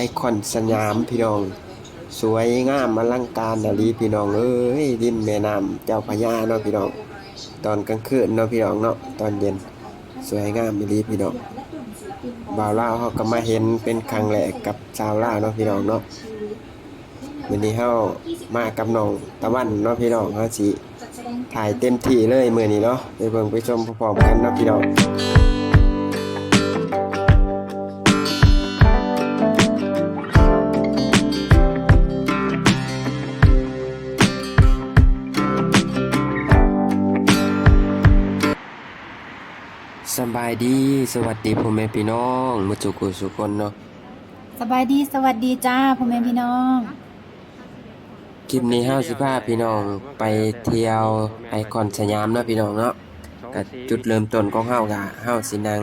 ไอคอนสยามพี่น้อง สวยงามอลังการดาลีพี่น้องเอ้ยดินแม่น้ำเจ้าพระยาเนาะพี่น้อง ตอนกลางคืนเนาะพี่น้องเนาะตอนเย็นสวยงามดาลีพี่น้องบ่าวลาวเขาก็มาเห็นเป็นครั้งแรกกับชาวลาวเนาะพี่น้องเนาะวันนี้เฮามากับน้องตะวันเนาะพี่น้องเฮาสิถ่ายเต็มที่เลยมื้อนี้เนาะไปเบิ่งไปชมพร้อมกันเนาะพี่น้องายดี สวัสดีพ่อแม่พี่น้องมุจุกุสุคนเนาะสบายดีสวัสดีจ้าพ่อแม่พี่น้องคลิปนี้เฮาสิพาพี่น้องไปเที่ยวไอคอนสยามเนาะพี่น้องเนาะก็จุดเริ่มต้นของเฮาก็เฮาสินั่ง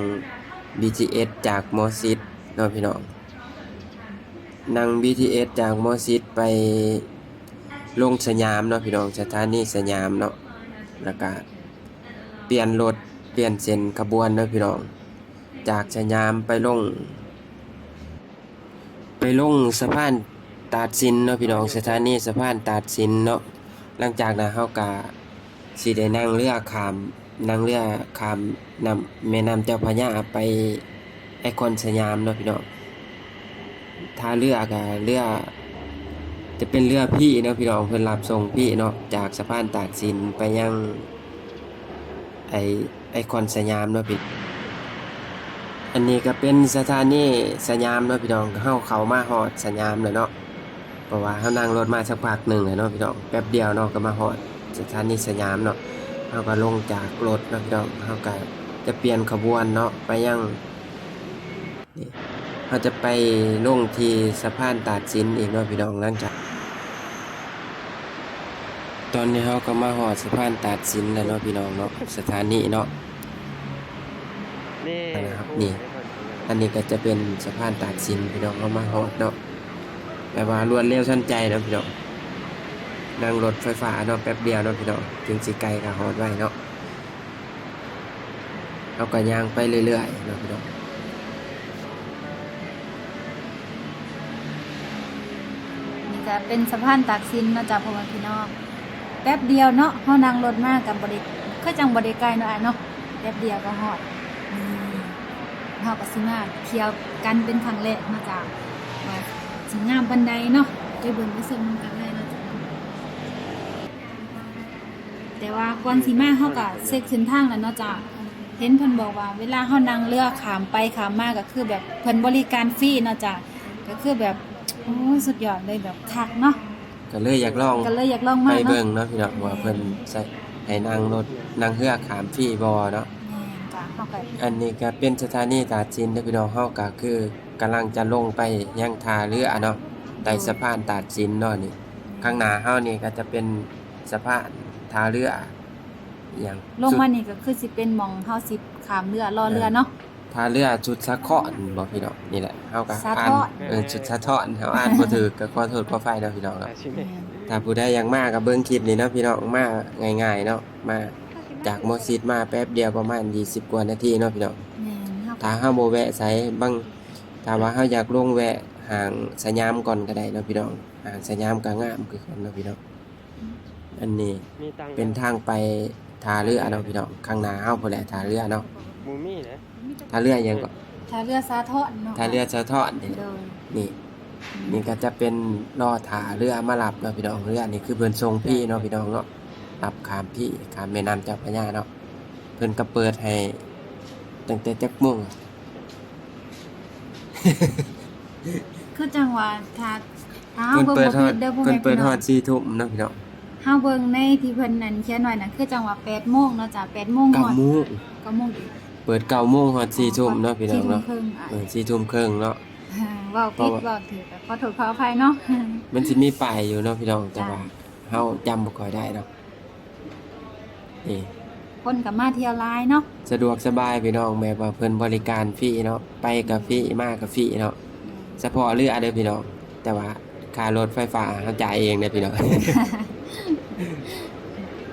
BTS จากมอซิดเนาะพี่น้องนั่ง BTS จากมอซิดไปลงสยามเนาะพี่น้องสถานีสยามเนาะแล้วก็เปลี่ยนรถเปลี่ยนเส้นขบวนเนาะพี่น้อง จากสยามไปลง ไปลงสะพานตาดสินเนาะพี่น้องสถานีสะพานตาดสินเนาะหลังจากนั้นเฮาก็สิได้นั่งเรือขามนั่งเรือขามนำแม่น้ำเจ้าพระยาไปไอคอนสยามเนาะพี่น้องท่าเรือก็เรือจะเป็นเรือพี่เนาะพี่น้องเพิ่นรับส่งพี่เนาะจากสะพานตาดสินไปยังไอ ไอคอนสยามเนาะพี่อันนี้ก็เป็นสถานีสยามเนาะพี่น้องเฮาเขามาฮอดสยามแล้วเนาะเพราะว่าเฮานั่งรถมาสักพักหนึ่งแล้วเนาะพี่น้องแป๊บเดียวเนาะก็มาฮอดสถานีสยามเนาะเฮาก็ลงจากรถเนาะพี่น้องเฮาก็จะเปลี่ยนขบวนเนาะไปยังเฮาจะไปลงที่สะพานตาดสินอีกเนาะพี่น้องหลังจาก ตอนนี้เฮาก็มาฮอดสะพานตาดสินแล้วเนาะพี่น้องเนาะสถานีเนาะนี่นะครับนี่ อันนี้ก็จะเป็นสะพานตากสินพี่น้องเอามาฮอดเนาะแปลว่ารวดเร็วทันใจเนาะพี่น้องนั่งรถไฟฟ้าเนาะแป๊บเดียวเนาะพี่น้องถึงสิไกลก็ฮอดไว้เนาะเอาก็ย่างไปเรื่อยๆเนาะพี่น้องนี่ก็เป็นสะพานตากสินเนาะจ้าพ่อแม่พี่น้องแป๊บเดียวเนาะเฮานั่งรถมากกับบริคือจังบ่ได้ไกลเนาะเนาะแป๊บเดียวก็ฮอดเฮาก็สิมาเที่ยวกันเป็นครั้งแรกเนาจาว่าสิงามปานใดเนาะไปเบิ่งไปชมนำกันเลยเนาะจ้แต่ว่าก่อนสิมาเฮาก็เช็คเส้นทางแล้วเนาะจ้าเห็นเพิ่นบอกว่าเวลาเฮานั่งเรือขามไปขามมาก็คือแบบเพิ่นบริการฟรีเนาะจ้าก็คือแบบโอ้สุดยอดเลยแบบคักเนาะ ก็เลยอยากลองก็เลยอยากลองไปมากเนาะเบิ่งเนาะพี่น้องว่าเพิ่นใส่ให้นั่งรถนั่งเรือขามฟรีบ่เนาะ แม่นจ้ะเข้าไปอันนี้ก็เป็นสถานีตากสินเด้อพี่น้องเฮาก็คือกำลังจะลงไปยังท่าเรือเนาะใต้สะพานตากสินเนาะนี่ ข้างหน้าเฮานี่ก็จะเป็นสะพานท่าเรืออหย่างลงมานี่ก็คือสิเป็นหมองเฮาสิขามเรือรอเรือเนาะ ท่าเรือจุดสะเคาะบ่พี่น้องนี่แหละ เฮาก็สะอ่านเทาะเออจุดสะเทาะเฮาอ่านบ่ถูกก็ขอโทษขอไฟเนาะพี่น้องเนาะอาชิเมแม่นถ้าผู้ใดอยากมาก็เบิ่งคลิปนี้เนาะพี่น้องมาง่ายๆเนาะมาจากมอสิดมาแป๊บเดียวประมาณ 20 กว่านาทีเนาะพี่น้อง แม่นเฮาถ้าเฮาบ่แวะไสบางถ้าว่าเฮาอยากลงแวะห่างสยามก่อนก็ได้เนาะพี่น้องห่างสยามก็งามคือกันเนาะพี่น้องอันนี้มีตังค์เป็นทางไปท่าเรือเนาะพี่น้องข้างหน้าเฮาพุ่นแหละท่าเรือเนาะมูมี่นะ ท่าเรือหยังก็ ถ้าเรือสาทอดเนาะท่าเรือสะเทาะนี่โดยนี่นี่ก็จะเป็นรอท่าเรือมารับเนาะพี่น้องเรือนี่คือเพิ่นส่งพี่เนาะพี่น้องเนาะรับข้ามพี่ข้ามแม่น้ำเจ้าพระยาเนาะเพิ่นก็เปิดให้ตั้งแต่จักโมง คือจังว่าถ้าถ้าเฮาเพิ่นเบิ่งเปิดฮอดบ่ผิดเด้อพ่อเพิ่นแม่เปิพี่ดฮน้อองด4ทุ่มเนาะพี่น้องเฮาเบิ่งในที่เพิ่นนั่นเขียนไว้นั่นคือจังว่า8โมงเนาะจ้ะ8โมงฮอด9โมง9โมงอีก เปิด9โมงฮอด4ทุ่มเนาะพี่น้องเนาะสี่ทุ่มครึ่งอะเออ4ทุ่มครึ่งเนาะเว้าผิดเว้าถูกก็ขอโทษขออภัยเนาะมันสิมีป้ายอยู่เนาะพี่น้องแต่ว่าเฮาจำบ่ค่อยได้เนาะนี่คนก็มาเที่ยวหลายเนาะสะดวกสบายพี่น้องแบบว่าเพิ่นบริการฟรีเนาะไปกับฟรีมากับฟรีเนาะเฉพาะเรือเด้อพี่น้องแต่ว่าค่ารถไฟฟ้าเฮาจ่ายเองเด้อพี่น้อง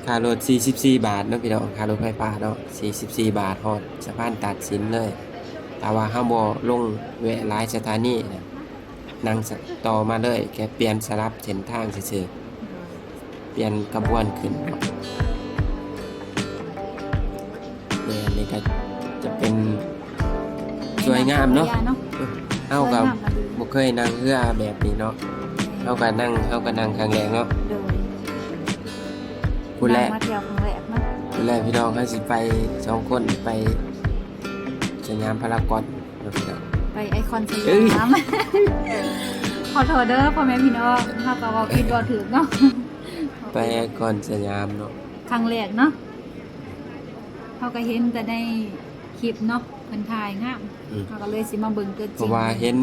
ค่ารถ44 บาทเนาะพี่น้องค่ารถไฟฟ้าเนาะ44 บาทฮอดสะพานตัดสินเลย แต่ว่าเฮาบ่ลงแวะหลายสถานีนะนั่งต่อมาเลยแค่เปลี่ยนสลับเส้นทางซื่อๆเปลี่ยนกระบวนขึ้นเนี่ยนี่ก็จะเป็นสวยงามเนาะเฮาก็บ่เคยนั่งเรือแบบนี้เนาะเฮาก็นั่งเฮาก็นั่งครั้งแรกเนาะ โดยพูดแรกนั่งมาเที่ยวครั้งแรกเนาะพูดแรกพี่น้องเฮาสิไปสองคนไปสยามพารากอนเนาะพี่น้อง ไปไอคอนสเอ้ย ยามขอโทษเด้อพ่อแม่พี่น้องถ้าก็เว่าผิดบ่ถูกเนาะไปก่อนสยามเนาะครั้งแรกเนาะเขาก็เห็นแต่ในคลิปเนาะเพิ่นถ่ายงามอืมเขาก็เลยสิมาเบิ่งตัวจเพริงราะว่าเห็น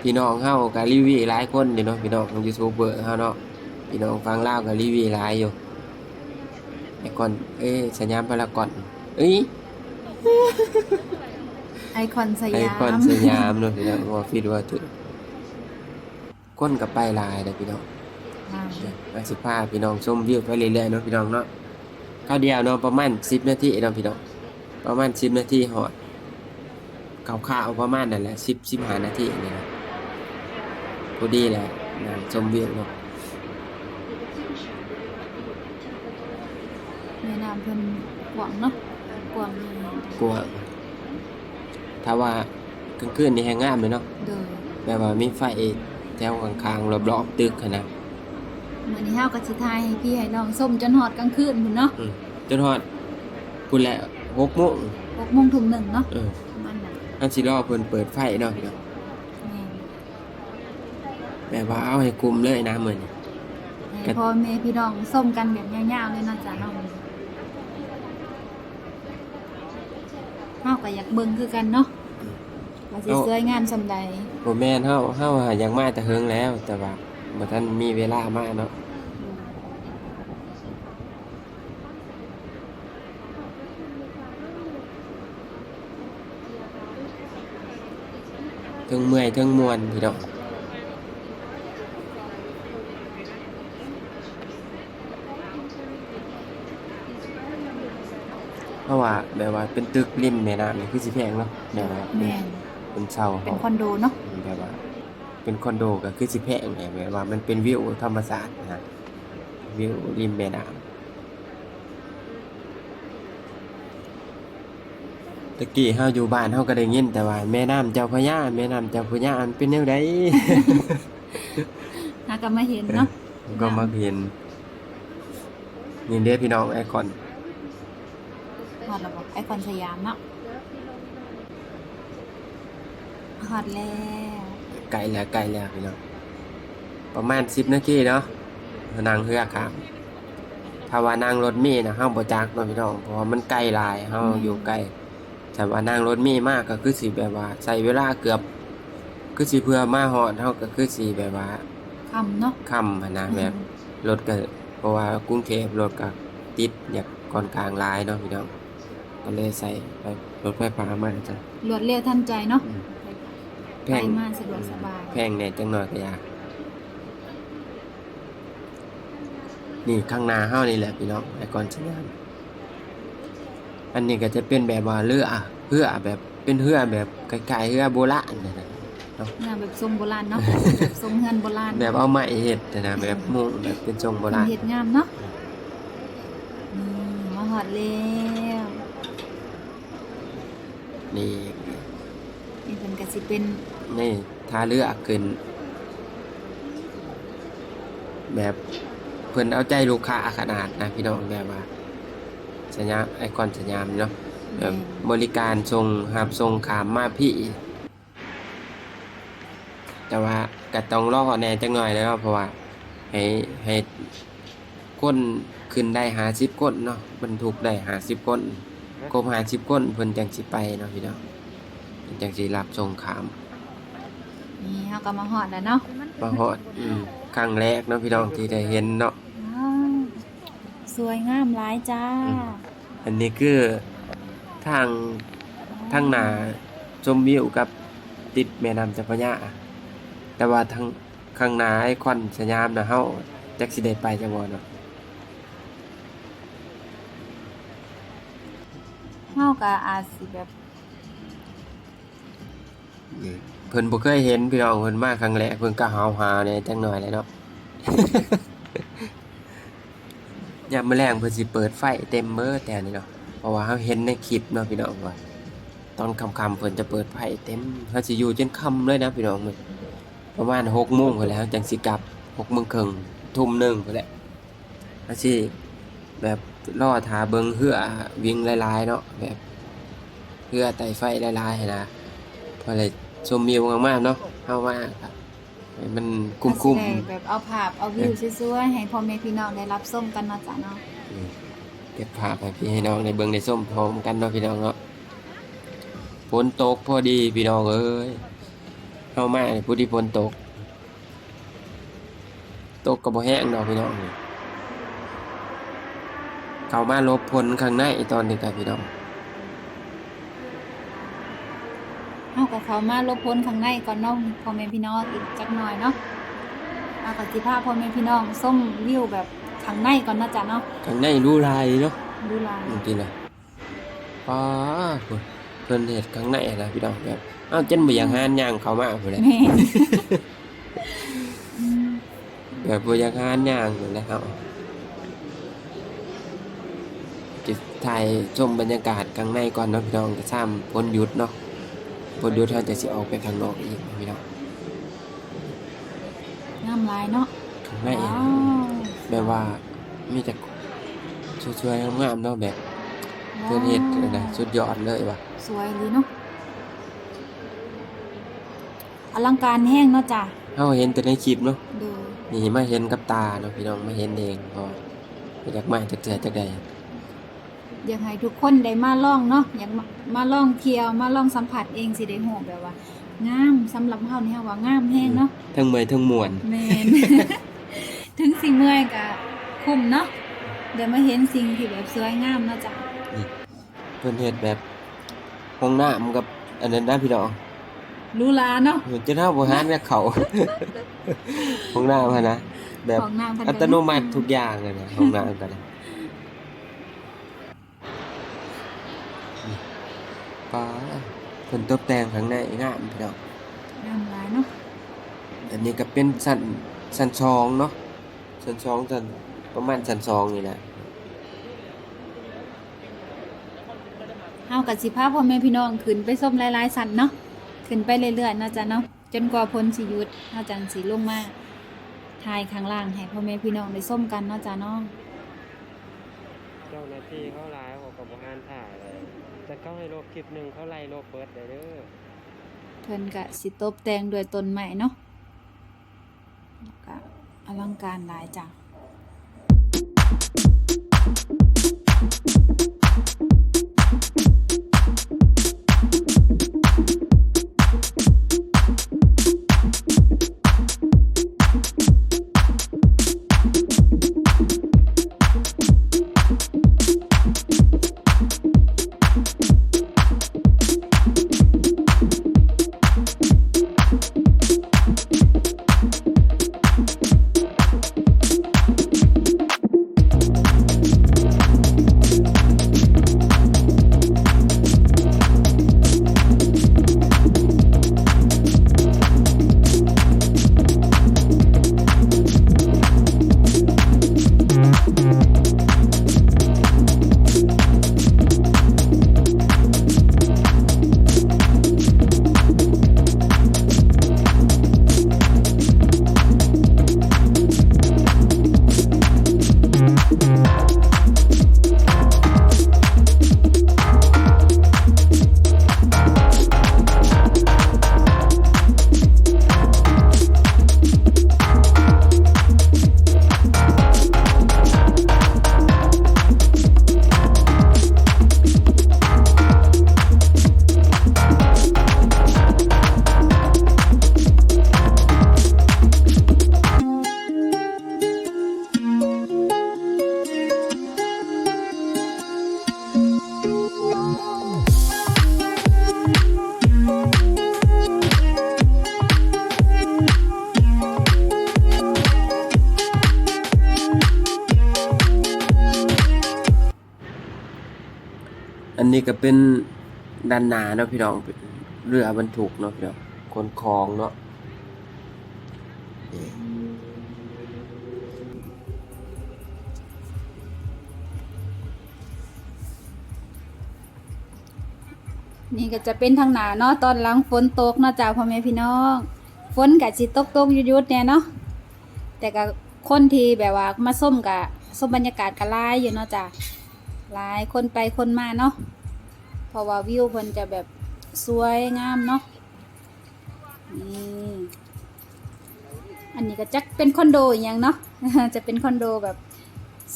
พี่น้องเฮาก็รีวิวหลายคนอยู่เนาะพี่น้องของยูทูบเบอร์เฮาเนาะพี่น้องฟังลาวก็รีวิวหลายอยู่ ไอ้ก่อน เอ้ยสยามพารากอนเอ้ยไอคอนสไอ้ยามก่อนสยามเนาะพี่น้องว่าฟิดว่าถึงคนก็ไปหลายเด้อพี่น้องอ่ามาสิพาพี่น้องชมวิวไปเรื่อยๆเนาะพี่น้องเนาะข้าวเดียวเนาะประมาณ10นาทีเนาะพี่น้องประมาณ10นาทีฮอดข่าวๆประมาณนั่นแหละ10 15นาทีนี่นะพอดีแหละนั่งชมวิวเนาะ แม่น้ำเพิ่นกว้างเนาะกว้างดีกลัวถ้าว่ากลางคืนนี่แฮงงามเลยเนาะโดยแบบว่ามีไฟแถวข้างๆรอบๆตึกหั้นนะมื้อนี้เฮาก็สิถ่ายให้พี่ให้น้องส้มจนฮอดกลางคืนพุ่นเนาะอืมจนฮอดพุ่นแหละ6โมง6โมงถึง1เนาะเออประมาณนั้นอันสิรอเพิ่นเปิดไฟเนาะพี่น้องแม่นแบบว่าเอาให้คุมเลยนะมื้อนี้ ให้พ่อแม่พี่น้องส้มกันแบบยาวๆเลยเนาะจ้ะน้อง เฮาก็อยากเบิ่งคือกันเนาะว่าสิสวยงามส่ำใดบ่แม่นเฮาเฮาหาอยากมาแต่เฮิงแล้ว แต่ว่าบ่ทันมีเวลามาเนาะทั้งเมื่อยทั้งมวนพี่น้อง ราะว่าแบบว่าเป็นตึกริมแม่น้ำนี่คือสิแพงเนาะแบบว่าเป็นแม่นเป็นเช่าเป็นห้องคอนโดเนาะแบบว่า เป็นคอนโดก็คือสิแพงไงแบบว่ามันเป็นวิวธรรมศาสตร์นะฮะวิวริมแม่น้ำตะกี้เฮาอยู่บ้านเฮาก็ได้ยินแต่ว่าแม่น้ำเจ้าพระยาแม่น้ำเจ้าพระยาอันเป็นแนวใด หาก็มาเห็นเนาะ ก็มาเห็นนี่เด้อพี่น้องไอคอนฮ อดแล้วบ่ไอคอนสยามเนาะฮอดแล้วไกลแล้วไกลแล้วพี่น้องประมาณ10นาทีเนาะนั่งเรือครับถ้าว่านั่งรถเมีนะเฮาบ่จักเนาะพี่น้องเพราะว่ามันไกลหลายเฮาอยู่ไกลแต่ว่านั่งรถเมีมากก็คือสิแบบว่าใช้เวลาเกือบ คือสิเพื่อมาฮอดเฮาก็คือสิแบบว่าคำเนาะค่ำหั้นนะแบบรถก็เพราะว่ากรุงเทพรถก็ติดอยากก่อนกลางหลายเนาะพี่น้อง ก็เลยใส่ไปรถไฟฟ้ามาจ้ะรวดเร็วทันใจเนาะแพไปงมาสะดวกสบาย แพงแหน่จังหน่อยก็อยานี่ข้างหน้าเฮานี่แหละพี่น้องไอ้ก่อนสัญญาณอันนี้ก็จะเป็นแบบว่าเรือเรือแบบเป็นเรือแบบคล้ายๆเรือโบราณนะนะงานแบบทรงโบราณเนาะแบบทรงเฮือนโบราณแบบเอาไม้เฮ็ดนะนะแบบมุงแบบเป็นทรงโบราณเฮ็ดงามเนาะนี่มาฮอดแล้ว นี่ นี่เพิ่นก็สิเป็นนี่ท่าเรือขึ้น แบบเพิ่นเอาใจลูกค้าขนาดนะพี่น้องแบบว่าสัญญาไอคอนสัญญามเนาะแบบบริการส่งหับส่งขามมาพี่แต่ว่าก็ต้องรอแหน่จังหน่อยแล้วเพราะว่าให้ให้ก้นขึ้นได้หาสิบก้นเนาะบรรทุกได้หาสิบก้น ครบหาสิบก้นเพิ่นจังสิไปเนาะพี่น้องเพิ่นจังสิรับส่งขามนี่เฮาก็มาฮอดแล้วเนาะมาฮอดอืมครั้งแรกเนาะพี่น้องที่ได้เห็นเนาะว้าวสวยงามหลายจ้าอืมอันนี้คือทางทางหนาชมวิวกับติดแม่น้ำเจ้าพระยาแต่ว่าทางข้างหน้าไอคอนสยามนะเฮาจักสิได้ไปจังบ่เนาะ เฮา ก็อาจสิแบบเพิ่นบ่เคยเห็นพี่น้องเพิ่นมาครั้งแรกเพิ่นก็หาวหาเนี่ยจังหน่อยแหล้วเนาะ ยามมื้อแลงเพิ่นสิเปิดไฟเต็มเบิดแต่นี่เนาะเพราะว่าเฮาเห็นในคลิปเนาะพี่น้องว่าตอนค่ำๆเพิ่นจะเปิดไฟเต็มเฮาสิอยู่จนค่ำเลยนะพี่น้องมื้อประมาณ6:00นพุ่นแล้วจังสิกลับ6:30นทุ่มหนึงพุ่นแหละเฮาสิแบบรอท่าเบิงเหือวิ่งหลายๆเนาะแบบ เหือไต่ไฟหลายๆหั้นนะพอเลยชมวิวงามๆเนาะเฮาว่าก็ให้มันคุ้มก็สิได้แบบเอาภาพเอาวิวสวยๆให้พ่อแม่พี่น้องได้รับชมกันเนาะจ้ะเนาะๆเก็บภาพให้พี่ให้น้องได้เบิ่งได้ชมพร้อมกันเนาะพี่น้องเนาะฝนตกพอดีพี่น้องเอ้ยเฮามานี่ผู้ที่ฝนตก ตกก็บ่แห้งดอกพี่น้อง เข้ามาลบพลข้างในตอนนี้ครับพี่น้อง เฮาก็เข้ามาลบพ้นข้างในก่อนเนาะพ่อแม่พี่น้องอีกจักหน่อยเนาะเอาก็สิพาพ่อแม่พี่น้องส้มวิวแบบข้างในก่อนเนาะจ้ะเนาะข้างในรูลายเนาะดูลายจริงๆนะป้าพุ่นเพิ่นเฮ็ดข้างในนะพี่น้องแบบเอ้าจนบ่อยากหานย่างเข้ามาพุ่นแหละแม่นอืมแบบบ่อยากหานย่างพุ่นแหละเฮาจะถ่ายชมบรรยากาศข้างในก่อนเนาะพี่น้องก็ซ้ำพ้นหยุดเนาะ พ้นหยุดเฮาจะสิออกไปข้างนอกอีกนะพี่น้องงามหลายเนาะข้างในว้านะวแบบว่ามีแต่สวยๆงามๆเนาะแบบเพิ่นเฮ็ดนะสุดยอดเลยว่ะสวยเลยเนาะอลังการแห้งเนาะจ้ะเฮาเห็นแต่ในคลิปเนาะดูนี่มาเห็นกับตาเนาะพี่น้องมาเห็นเองพอบ่อยากมาจักเทื่อจักใด อยากให้ทุกคนได้มาลองเนาะอยากมามาลองเที่ยวมาลองสัมผัสเองสิได้ฮู้แบบว่างามสำหรับเฮานี่เฮาว่างามแห้งเนาะทั้งเมื่อยทั้งม่วนแม่นถึงสิเมื่อยก็คุ้มเนาะเดี๋ยวมาเห็นสิ่งที่แบบสวยงามเนาะจ้ะเพิ่นเฮ็ดแบบห้องน้ำกับอันนั้นนะพี่น้องหรูหราเนาะเห็นจะเท่าบ่หานกับเขาห้องน้ำหั่นนะแบบของน้ำเพิ่นก็อัตโนมัติทุกอย่างเลยนะห้องน้ำก็ได้ ป้าเพิ่นตกแต่งข้างในงามพี่น้องงามหลายเนาะอันนี้ก็เป็นสันสันชองเนาะสันชองสันประมาณสันชองนี่นะเฮากับสิพาพ่อแม่พี่น้องขึ้นไปส้มหลายๆสันเนาะขึ้นไปเรื่อยๆเนาะจ้ะเนาะจนกว่าพ้นสิหยุดเฮาจังสิลงมาถ่ายข้างล่างให้พ่อแม่พี่น้องได้ส้มกันเนาะจ้ะเนาะเจ้าหน้าที่เขาหลายเขาก็บ่อ่านถ่ายเลย แต่เขาให้ลบคลิปหนึ่งเขาไล่ลบเบิดได้เด้อเพิ่นก็สิตบแต่งด้วยต้นไม้เนาะแล้วก็อลังการหลายจ้ะ อันนี้ก็เป็นด้านหน้าเนาะพี่น้องเรือบรรทุกเนาะพี่น้องคนของเนาะนี่ก็จะเป็นทางหนาเนาะตอนหลังฝนตกเนาะจ้าพ่อแม่พี่น้องฝนก็สิตกตกๆหยุดๆเนี่ยเนาะแต่ก็คนที่แบบว่ามาส้มกับส้มบรรยากาศก็หลายอยู่เนาะจ้า หลายคนไปคนมาเนาะเพราะว่าวิวเพิ่นจะแบบสวยงามเนาะนี่อันนี้ก็จักเป็นคอนโดอย่างเนาะจะเป็นคอนโดแบบ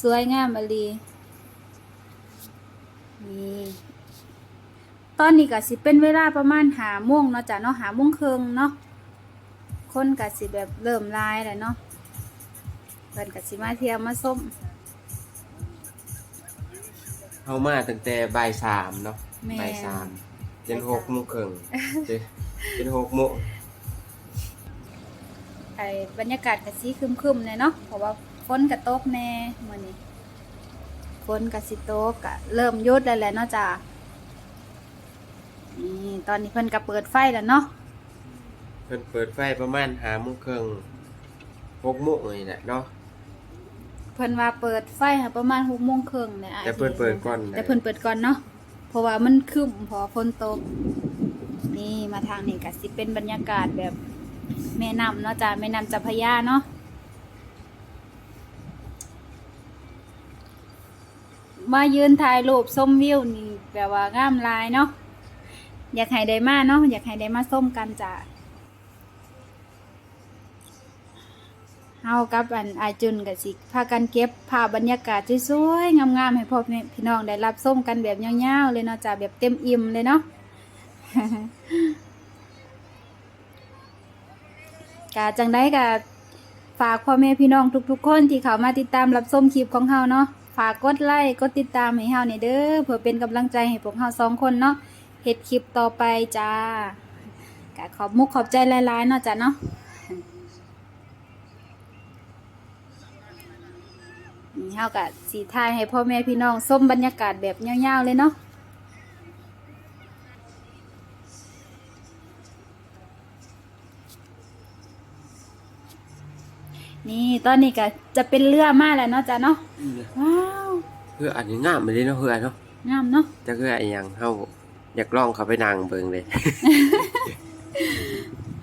สวยงามอลีนี่ตอนนี้ก็สิเป็นเวลาประมาณหาโมงเนาะจ้ะเนาะหาโมงครึ่งเนาะคนก็สิแบบเริ่มลายแล้วเนาะเพิ่นก็สิมาเที่ยวมาส้ม เฮามาตั้งแต่บ่ายสามเนาะแม่บ่ายสามจนบ่ายสามหกโมงครึ่งจนจนหกโมงไอ้บรรยากาศก็สิครึมๆเลยเนาะเพราะว่าฝนก็ตกแน่มื้อนี้ฝนก็สิตกก็เริ่มหยุดแล้วแหละเนาะจ้ะนี่ตอนนี้เพิ่นก็เปิดไฟแล้วเนาะเพิ่นเปิดไฟประมาณห้าโมงครึ่งหกโมงนี่แหละเนาะ เพิ่นว่าเปิดไฟค่ะประมาณ6โมงครึ่งเนี่ยอ้ายแต่เพิ่นเปิดก่อนแต่เพิ่นเปิดก่อนเนาะเพราะว่ามันครึ้มเพอฝนตก นี่มาทางนี้ก็สิเป็นบรรยากาศแบบแม่น้ำเนาะจ้าแม่น้ำเจ้าพระยาเนาะมายืนถ่ายรูปส้มวิวนี่แบบว่างามหลายเนาะอยากให้ได้มาเนาะอยากให้ได้มาส้มกันจ้ะ เฮากับอันอาจุนกับสิพากันเก็บภาพบรรยากาศสวยๆงามๆให้พ่อแม่พี่น้องได้รับส้มกันแบบยาวๆเลยเนาะจ้ะแบบเต็มอิ่มเลยเนาะกาจังได้กะฝากพ่อแม่พี่น้องทุก ๆ คนที่เขามาติดตามรับส้มคลิปของเฮาเนาะฝากกดไลค์กดติดตามให้เฮาเนี่ยเด้อเพื่อเป็นกำลังใจให้พวกเฮาสองคนเนาะเฮ็ดคลิปต่อไปจ้ากะขอบมุกขอบใจหลายๆเนาะจ้ะเนาะ เฮากะสีทายให้พ่อแม่พี่น้องส้มบรรยากาศแบบยาวๆเลยเนาะนี่ตอนนี้ก็จะเป็นเรือมาแล้วเนาะจ้ะเนาะว้าวเพื่ออันนี้งามไปเลยเนาะเพื่อนเนาะงามเนาะจะคืออะไรอย่างเฮาอยากลองเขาไปนั่งเบิ่งเลย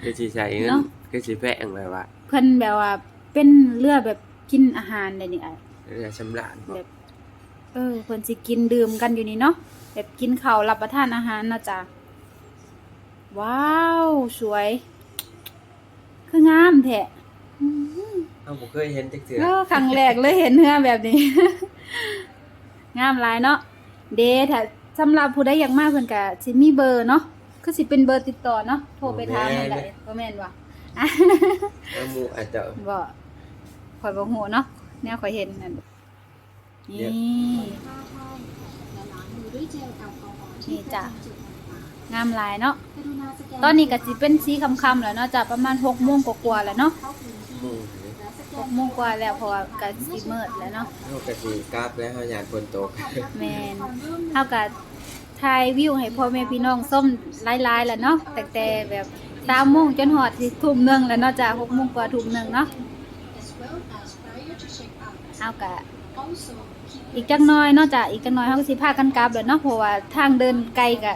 คือสิใช้เงินคือสิแพงแบบว่า เพิ่นแบบว่าเป็นเรือแบบกินอาหารได้นี่ไอ้ เรือชำระบ่แบบเออเพิ่นสิกินดื่มกันอยู่นี่เนาะแบบกินข้าวรับประทานอาหารเนาะจ้ะว้าว สวย คืองามแท้อืมเฮาบ่เคยเห็นจักเทื่อเออครั้งแรกเลยเห็นเรือแบบนี้ งามหลายเนาะเดถ้าสำหรับผู้ใดอยากมาเพิ่นก็สิมีเบอร์เนาะคือสิเป็นเบอร์ติดต่อเนาะโทรไปถามให้ได้บ่แม่นว่ะแล้วหมู่อาจจะ บ่ข่อยบ่ฮู้เนาะ แนวข่อยเห็นนั่นเดี๋นี่ยวนี่จ้ะ งามหลายเนาะ ตอนนี้ก็สิเป็นสีค่ำๆแล้วเนาะจ้ะประมาณ6โมงกว่าๆแล้วเนาะหมู่6โมงกว่าแล้วเพราะว่าก็สิมืดแล้วเนาะเฮาก็สิกลับแล้วเฮาอยากฝนตกแม่นเฮาก็ถ่ายวิวให้พ่อแม่พี่น้องส้มหลายๆแล้วเนาะตั้งแต่แบบ3โมงจนฮอดสิทุ่มหนึงแล้วเนาะจ้ะ6โมงกว่าทุ่มหนึงเนาะ เฮาก็อีกจักน่อยนาะจ้ะอีกจักน่อยเฮาก็สิพากันกลับแล้วเนาะเพราะว่าทางเดินไกลก็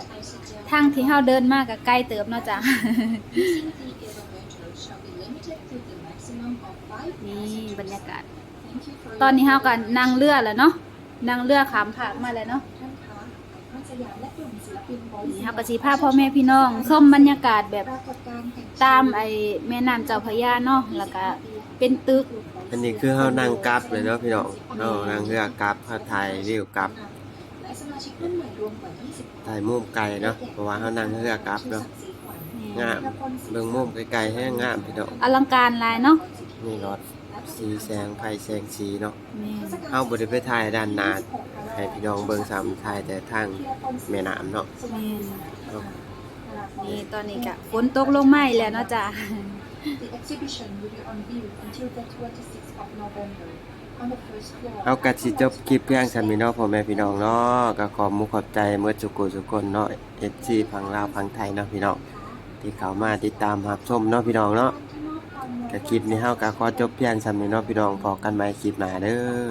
ทางที่เฮาเดินมาก็ไกลเติบเนาะจ้ะนี่บรรยากาศ ตอนนี้เฮาก็นั่งเรือแล้วเนาะนั่งเรือขามผากมาแล้วเนาะนี่เฮาก็สิพาพ่อแม่พี่น้องชมบรรยากาศแบบตามไอ้แม่น้ำเจ้าพระยาเนาะแล้วก็ เป็นตึกอันนี้คือเฮานั่งกลับเลยเนาะพี่น้องเฮานั่งเรือกลับเฮาถ่ายวิวกลับถ่ายมุมไกลเนาะเพราะว่าเฮานั่งเรือกลับเนาะงามเบิ่งมุมไกลๆให้งามพี่น้องอลังการหลายเนาะนี่รถสีแสงไฟแสงสีเนาะนี่เฮาบ่ได้ไปถ่ายด้านหน้าให้พี่น้องเบิ่งซ้ำถ่ายแต่ทางแม่น้ำเนาะนี่เนาะนี่ตอนนี้ก็ฝนตกลงมาอีกแล้วเนาะจ้ะ The exhibition will be on view until the 26th of November on the first floor. เอากัสิจบคลิปเพียงซั่นพี่น้องพ่อแม่พี่น้องเนาะก็ขอมุกขอบใจเมื่อจุกุทุกคนเนาะ FC ฝั่งลาวฝั่งไทยเนาะพี่น้องที่เข้ามาติดตามรับชมเนาะพี่น้องเนาะก็คลิปนี้เฮาก็ขอจบเพียงส่ำนี้เนาะพี่น้องพอกันใหม่คลิปหน้าเด้อ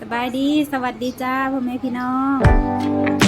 สบายดีสวัสดีจ้าพ่อแม่พี่น้อง